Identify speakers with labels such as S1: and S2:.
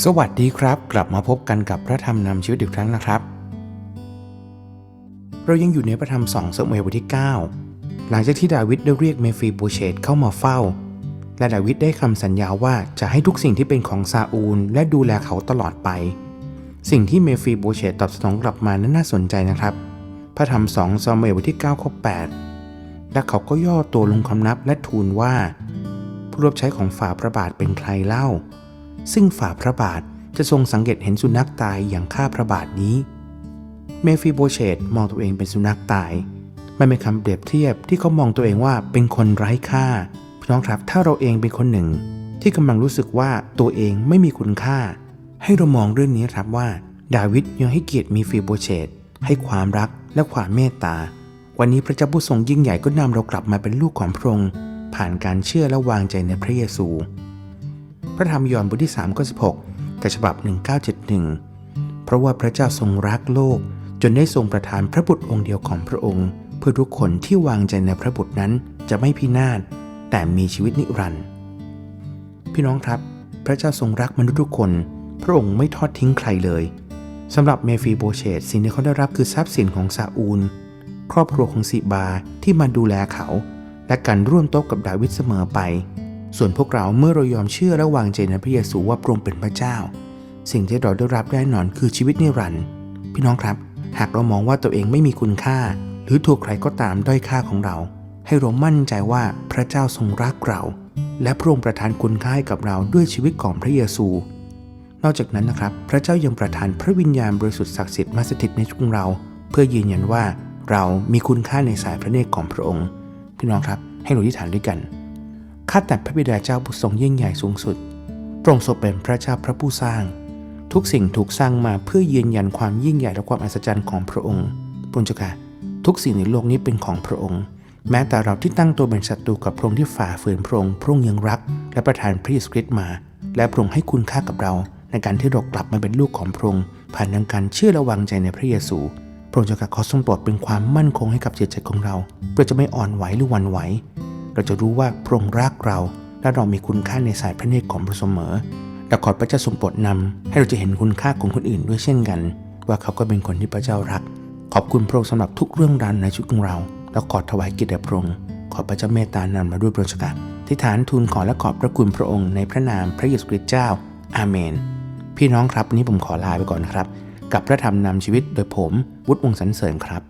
S1: สวัสดีครับ กลับมาพบกันกับพระธรรมนำชีวิตอีกครั้งนะครับ เรายังอยู่ในพระธรรมสองสมุเอลบทที่ 9 หลังจากที่ดาวิดได้เรียกเมฟีโบเชตเข้ามาเฝ้า และดาวิดได้คำสัญญาว่าจะให้ทุกสิ่งที่เป็นของซาอูล และดูแลเขาตลอดไป สิ่งที่เมฟีโบเชตตอบสนองกลับมานั้นน่าสนใจนะครับ พระธรรมสองซมเอลบทที่9ข้อ8และเขาก็ย่อตัวลงคำนับและทูลว่า ผู้รับใช้ของฝ่าพระบาทเป็นใครเล่า ซึ่งฝ่าพระบาทจะทรงสังเกตเห็นสุนัขตายอย่างฆ่าพระบาทนี้ เมฟิโบเชตมองตัวเองเป็นสุนัขตาย มันเป็นคำเปรียบเทียบที่เขามองตัวเองว่าเป็นคนไร้ค่า พี่น้องครับถ้าเราเองเป็นคนหนึ่ง ที่กำลังรู้สึกว่าตัวเองไม่มีคุณค่า ให้เรามองเรื่องนี้ครับว่า ดาวิดยังให้เกียรติมีฟิโบเชตให้ความรักและความเมตตา วันนี้พระเจ้าผู้ทรงยิ่งใหญ่ก็นำเรากลับมาเป็นลูกของพระองค์ผ่านการเชื่อและวางใจในพระเยซู ระธรรมยอห์นบทที่3ข้อ16แต่ฉบับ 1971 เพราะว่าพระเจ้าทรงรักโลก จนได้ทรงประทานพระบุตรองค์เดียวของพระองค์ เพื่อทุกคนที่วางใจในพระบุตรนั้นจะไม่พินาศแต่มีชีวิตนิรันดร์พี่น้องครับ พระเจ้าทรงรักมนุษย์ทุกคน พระองค์ไม่ทอดทิ้งใครเลยสำหรับเมฟีโบเชตสิ่งที่เขาได้รับคือทรัพย์สินของซาอูล ครอบครัวของสิบาที่มาดูแลเขา และการร่วมโต๊ะกับดาวิดเสมอไป ส่วนพวกเราเมื่อเรายอมเชื่อและวางใจในพระเยซูว่าพระองค์เป็นพระเจ้า สิ่งที่เราได้รับแน่นอนคือชีวิตนิรันดร์พี่น้องครับ หากเรามองว่าตัวเองไม่มีคุณค่า หรือถูกใครก็ตามด้อยค่าของเรา ให้เรามั่นใจว่าพระเจ้าทรงรักเรา และพระองค์ประทานคุณค่าให้กับเราด้วยชีวิตของพระเยซู นอกจากนั้นนะครับ พระเจ้ายังประทานพระวิญญาณบริสุทธิ์ศักดิ์สิทธิ์มาสถิตในชีวิตของเรา เพื่อยืนยันว่าเรามีคุณค่าในสายพระเนตรของพระองค์ พี่น้องครับ ให้เราอธิษฐานด้วยกัน ข้าแต่พระบิดาเจ้าผู้ทรงยิ่งใหญ่สูงสุดพระองค์ทรงเป็นพระเจ้าพระผู้สร้าง ทุกสิ่งถูกสร้างมาเพื่อยืนยันความยิ่งใหญ่และความอัศจรรย์ของพระองค์พระองค์เจ้าค่ะทุกสิ่งในโลกนี้เป็นของพระองค์ แม้แต่เราที่ตั้งตัวเป็นศัตรูกับพระองค์ที่ฝ่าฝืนพระองค์พระองค์ยังรัก และประทานพระเยซูคริสต์มา และพระองค์ให้คุณค่ากับเรา ในการที่เรากลับมาเป็นลูกของพระองค์ผ่านทางการเชื่อและวางใจในพระเยซูพระองค์จะขอทรงโปรดเป็นความมั่นคงให้กับจิตใจของเราเพื่อจะไม่อ่อนไหวหรือหวั่นไหว เราจะรู้ว่าพระองค์รักเรา และเรามีคุณค่าในสายพระเนตรของพระเสมอและขอพระเจ้าทรงโปรดนำให้เราจะเห็นคุณค่าของคนอื่นด้วยเช่นกัน ว่าเขาก็เป็นคนที่พระเจ้ารัก ขอบคุณพระองค์สำหรับทุกเรื่องราวในชีวิตของเรา แล้วขอถวายกียรติแด่พระองค์ขอพระเจ้าเมตตานำมาด้วยประสการที่ฐานทูลขอและขอบพระคุณพระองค์ในพระนามพระเยซูคริสต์เจ้า อาเมน พี่น้องครับวันนี้ผมขอลาไปก่อนครับ กับพระธรรมนำชีวิตโดยผมวุฒิวงศ์สันเสริญครับ